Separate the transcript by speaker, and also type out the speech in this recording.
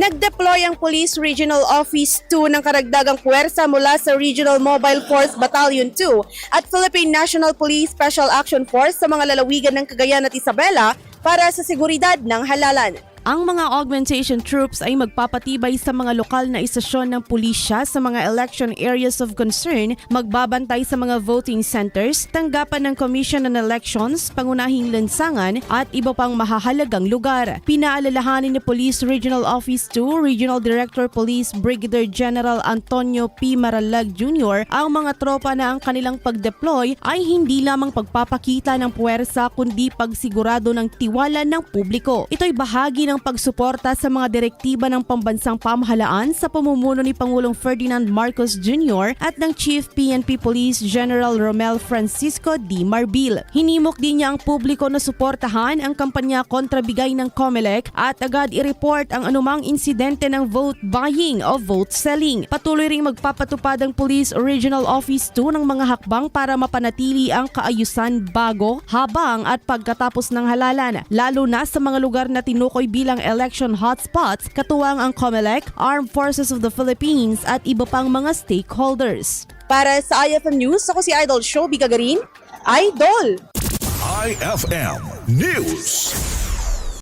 Speaker 1: Nag-deploy ang Police Regional Office 2 ng karagdagang puwersa mula sa Regional Mobile Force Battalion 2 at Philippine National Police Special Action Force sa mga lalawigan ng Cagayan at Isabela para sa seguridad ng halalan.
Speaker 2: Ang mga augmentation troops ay magpapatibay sa mga lokal na istasyon ng pulisya sa mga election areas of concern, magbabantay sa mga voting centers, tanggapan ng Commission on Elections, pangunahing lansangan at iba pang mahahalagang lugar. Pinaalalahanin ni Police Regional Office 2 Regional Director Police Brigadier General Antonio P. Maralag Jr. ang mga tropa na ang kanilang pag-deploy ay hindi lamang pagpapakita ng puwersa kundi pagsigurado ng tiwala ng publiko. Ito'y bahagi ng pagsuporta sa mga direktiba ng pambansang pamahalaan sa pamumuno ni Pangulong Ferdinand Marcos Jr. at ng Chief PNP Police General Romel Francisco D. Marbil. Hinimok din niya ang publiko na suportahan ang kampanya kontra bigay ng COMELEC at agad i-report ang anumang insidente ng vote buying o vote selling. Patuloy ring magpapatupad ang Police Regional Office 2 ng mga hakbang para mapanatili ang kaayusan bago, habang at pagkatapos ng halalan, lalo na sa mga lugar na tinukoy bilang election hotspots, katuwang ang COMELEC, Armed Forces of the Philippines at iba pang mga stakeholders.
Speaker 1: Para sa IFM News, ako si Idol Show Bigagarin, Idol!
Speaker 3: IFM News.